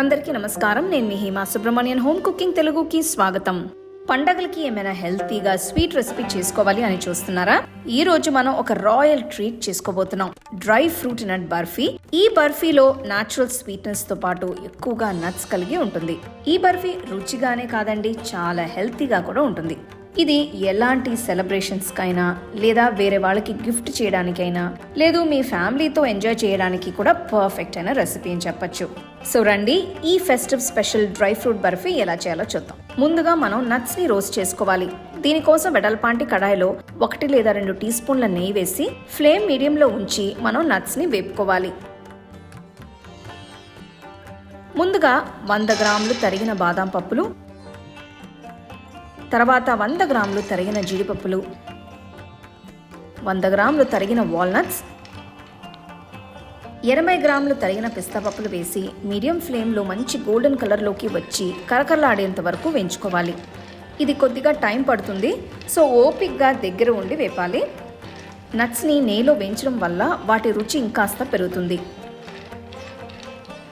అందరికీ నమస్కారం. నేను మీ హేమా సుబ్రహ్మణ్యన్. హోమ్ కుకింగ్ తెలుగుకి స్వాగతం. పండగలకి ఏమైనా హెల్తీగా స్వీట్ రెసిపీ చేసుకోవాలి అని చూస్తున్నారా? ఈ రోజు మనం ఒక రాయల్ ట్రీట్ చేసుకోబోతున్నాం. Dry fruit nut barfi. ఈ బర్ఫీలో నాచురల్ స్వీట్నెస్తో పాటు ఎక్కువగా నట్స్ కలిగి ఉంటుంది. ఈ బర్ఫీ రుచిగానే కాదండి చాలా హెల్తీగా కూడా ఉంటుంది. ఇది ఎలాంటి సెలబ్రేషన్స్కి అయినా లేదా వేరే వాళ్ళకి గిఫ్ట్ చేయడానికైనా లేదు మీ ఫ్యామిలీతో ఎంజాయ్ చేయడానికి కూడా పర్ఫెక్ట్ అయిన రెసిపీ అని చెప్పొచ్చు. సో రండి ఈ festive special dry fruit barfi ఎలా చేయాలో చూద్దాం. ముందుగా మనం నట్స్ని రోస్ట్ చేసుకోవాలి. దీనికోసం వెడల్పాంటి కడాయిలో ఒకటి లేదా రెండు టీ స్పూన్ల నెయ్యి వేసి ఫ్లేమ్ మీడియంలో ఉంచి మనం నట్స్ని వేపుకోవాలి. ముందుగా వంద గ్రాములు తరిగిన బాదం పప్పులు తర్వాత వంద గ్రాములు తరిగిన జీడిపప్పులు వంద గ్రాములు తరిగిన వాల్నట్స్ ఎనభై గ్రాములు తరిగిన పిస్తా పప్పులు వేసి మీడియం ఫ్లేమ్లో మంచి గోల్డెన్ కలర్లోకి వచ్చి కరకరలాడేంత వరకు వేయించుకోవాలి. ఇది కొద్దిగా టైం పడుతుంది సో ఓపిక్గా దగ్గర ఉండి వేపాలి. నట్స్ని నెయ్యిలో వేయించడం వల్ల వాటి రుచి ఇంకాస్త పెరుగుతుంది.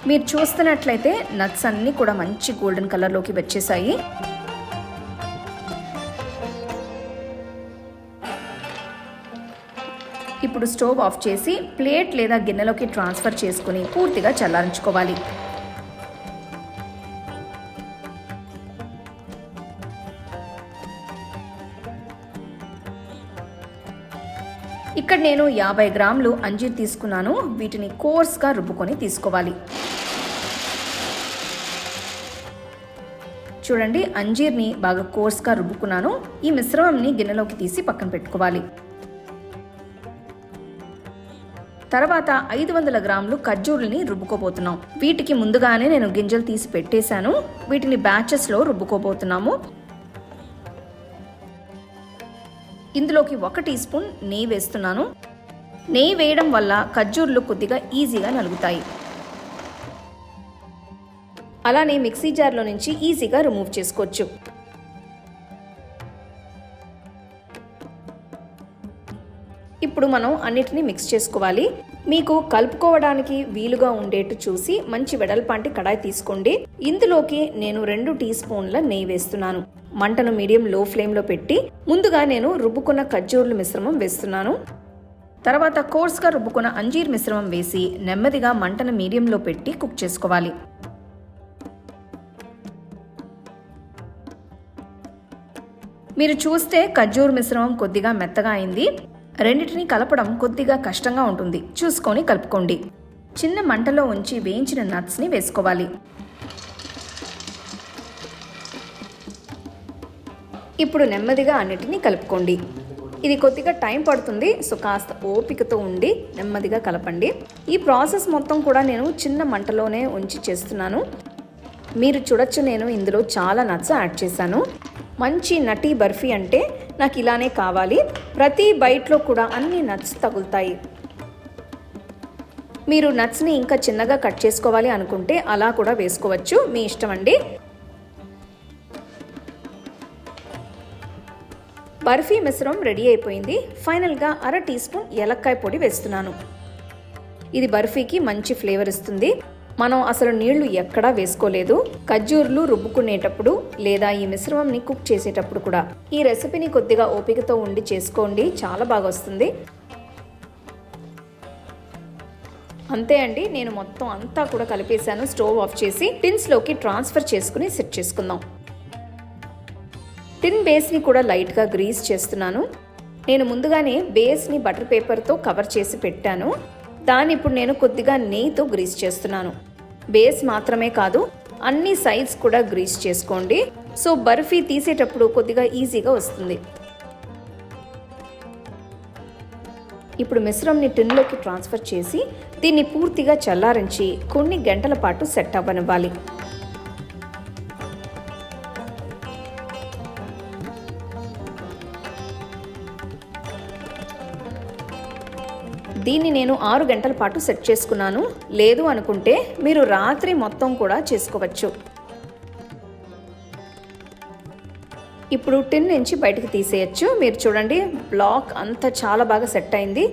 మీరు చూస్తున్నట్లయితే నట్స్ అన్నీ కూడా మంచి గోల్డెన్ కలర్లోకి వచ్చేసాయి. ఇప్పుడు స్టవ్ ఆఫ్ చేసి ప్లేట్ లేదా గిన్నెలోకి ట్రాన్స్ఫర్ చేసుకుని పూర్తిగా చల్లారించుకోవాలి. ఇక్కడ నేను యాభై గ్రాములు అంజీర్ తీసుకున్నాను. వీటిని కోర్స్గా రుబ్బుకొని తీసుకోవాలి. చూడండి అంజీర్ని బాగా కోర్స్గా రుబ్బుకున్నాను. ఈ మిశ్రమంని గిన్నెలోకి తీసి పక్కన పెట్టుకోవాలి. తర్వాత ఐదు వందల గ్రాములు ఖర్జూరుల్ని రుబ్బుకోబోతున్నాం. వీటికి ముందుగానే నేను గింజలు తీసి పెట్టేశాను. వీటిని బ్యాచెస్లో రుబ్బుకోబోతున్నాము. ఇందులోకి ఒక టీ స్పూన్ నెయ్యి వేస్తున్నాను. నెయ్యి వేయడం వల్ల ఖర్జూర్లు కొద్దిగా ఈజీగా నలుగుతాయి. అలానే మిక్సీ జార్లో నుంచి ఈజీగా రిమూవ్ చేసుకోవచ్చు. ఇప్పుడు మనం అన్నిటిని మిక్స్ చేసుకోవాలి. మీకు కలుపుకోవడానికి వీలుగా ఉండేట్టు చూసి మంచి వెడల్పాంటి కడాయి తీసుకోండి. ఇందులోకి నేను రెండు టీ స్పూన్ల నెయ్యి వేస్తున్నాను. మంటను మీడియం లో ఫ్లేమ్లో పెట్టి ముందుగా నేను రుబ్బుకున్న ఖర్జూర్ల మిశ్రమం వేస్తున్నాను. తర్వాత కోర్స్గా రుబ్బుకున్న అంజీర్ మిశ్రమం వేసి నెమ్మదిగా మంటను మీడియంలో పెట్టి కుక్ చేసుకోవాలి. మీరు చూస్తే ఖర్జూర్ మిశ్రమం కొద్దిగా మెత్తగా అయింది. రెండింటిని కలపడం కొద్దిగా కష్టంగా ఉంటుంది. చూసుకొని కలుపుకోండి. చిన్న మంటలో ఉంచి వేయించిన నట్స్ని వేసుకోవాలి. ఇప్పుడు నెమ్మదిగా అన్నిటినీ కలుపుకోండి. ఇది కొద్దిగా టైం పడుతుంది సో కాస్త ఓపికతో ఉండి నెమ్మదిగా కలపండి. ఈ ప్రాసెస్ మొత్తం కూడా నేను చిన్న మంటలోనే ఉంచి చేస్తున్నాను. మీరు చూడొచ్చు నేను ఇందులో చాలా నట్స్ యాడ్ చేశాను. మంచి నటీ బర్ఫీ అంటే నాకు ఇలానే కావాలి. ప్రతి బైట్లో కూడా అన్ని నట్స్ తగులుతాయి. మీరు నట్స్ని ఇంకా చిన్నగా కట్ చేసుకోవాలి అనుకుంటే అలా కూడా వేసుకోవచ్చు. మీ ఇష్టం అండి. బర్ఫీ మిశ్రమం రెడీ అయిపోయింది. ఫైనల్గా అర టీ స్పూన్ ఏలక్కాయ పొడి వేస్తున్నాను. ఇది బర్ఫీకి మంచి ఫ్లేవర్ ఇస్తుంది. మనం అసలు నీళ్ళు ఎక్కడా వేసుకోలేదు. ఖర్జూర్లు రుబ్బుకునేటప్పుడు లేదా ఈ మిశ్రమంని కుక్ చేసేటప్పుడు కూడా. ఈ రెసిపీని కొద్దిగా ఓపికతో ఉండి చేసుకోండి. చాలా బాగా వస్తుంది. అంతే అండి. నేను మొత్తం అంతా కూడా కలిపేశాను. స్టవ్ ఆఫ్ చేసి టిన్స్లోకి ట్రాన్స్ఫర్ చేసుకుని సెట్ చేసుకుందాం. టిన్ బేస్ని కూడా లైట్గా గ్రీస్ చేస్తున్నాను. నేను ముందుగానే బేస్ని బటర్ పేపర్తో కవర్ చేసి పెట్టాను. దాన్ని ఇప్పుడు నేను కొద్దిగా నెయ్యితో గ్రీస్ చేస్తున్నాను. బేస్ మాత్రమే కాదు అన్ని సైడ్స్ కూడా గ్రీస్ చేసుకోండి. సో బర్ఫీ తీసేటప్పుడు కొద్దిగా ఈజీగా వస్తుంది. ఇప్పుడు మిశ్రమ్ని టిన్లోకి ట్రాన్స్ఫర్ చేసి దీన్ని పూర్తిగా చల్లారించి కొన్ని గంటల పాటు సెట్ అవ్వనివ్వాలి. దీన్ని నేను ఆరు గంటల పాటు సెట్ చేసుకున్నాను. లేదు అనుకుంటే మీరు రాత్రి మొత్తం కూడా చేసుకోవచ్చు. ఇప్పుడు టిన్ నుంచి బయటకు తీసేయచ్చు. మీరు చూడండి బ్లాక్ అంతా చాలా బాగా సెట్ అయింది.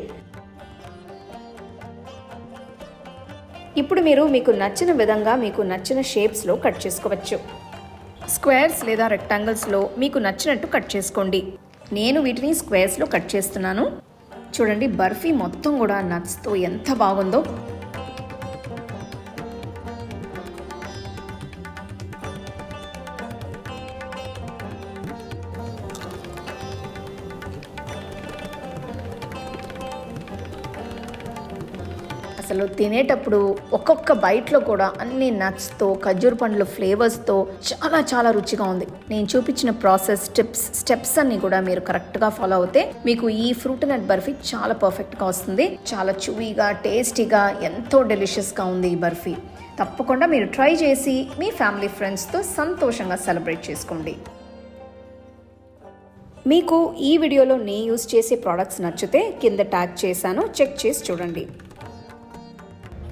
ఇప్పుడు మీరు మీకు నచ్చిన విధంగా మీకు నచ్చిన షేప్స్లో కట్ చేసుకోవచ్చు. స్క్వేర్స్ లేదా రెక్టాంగిల్స్లో మీకు నచ్చినట్టు కట్ చేసుకోండి. నేను వీటిని స్క్వేర్స్లో కట్ చేస్తున్నాను. చూడండి బర్ఫీ మొత్తం కూడా నట్స్తో ఎంత బాగుందో. అసలు తినేటప్పుడు ఒక్కొక్క బైట్లో కూడా అన్ని నట్స్తో ఖర్జూర పండ్ల ఫ్లేవర్స్తో చాలా చాలా రుచిగా ఉంది. నేను చూపించిన ప్రాసెస్ స్టెప్స్ స్టెప్స్ అన్ని కూడా మీరు కరెక్ట్గా ఫాలో అవుతే మీకు ఈ ఫ్రూట్ నట్ బర్ఫీ చాలా పర్ఫెక్ట్గా వస్తుంది. చాలా చూవీగా టేస్టీగా ఎంతో డెలిషియస్గా ఉంది ఈ బర్ఫీ. తప్పకుండా మీరు ట్రై చేసి మీ ఫ్యామిలీ ఫ్రెండ్స్తో సంతోషంగా సెలబ్రేట్ చేసుకోండి. మీకు ఈ వీడియోలో నేను యూస్ చేసే ప్రోడక్ట్స్ నచ్చితే కింద ట్యాగ్ చేశాను. చెక్ చేసి చూడండి.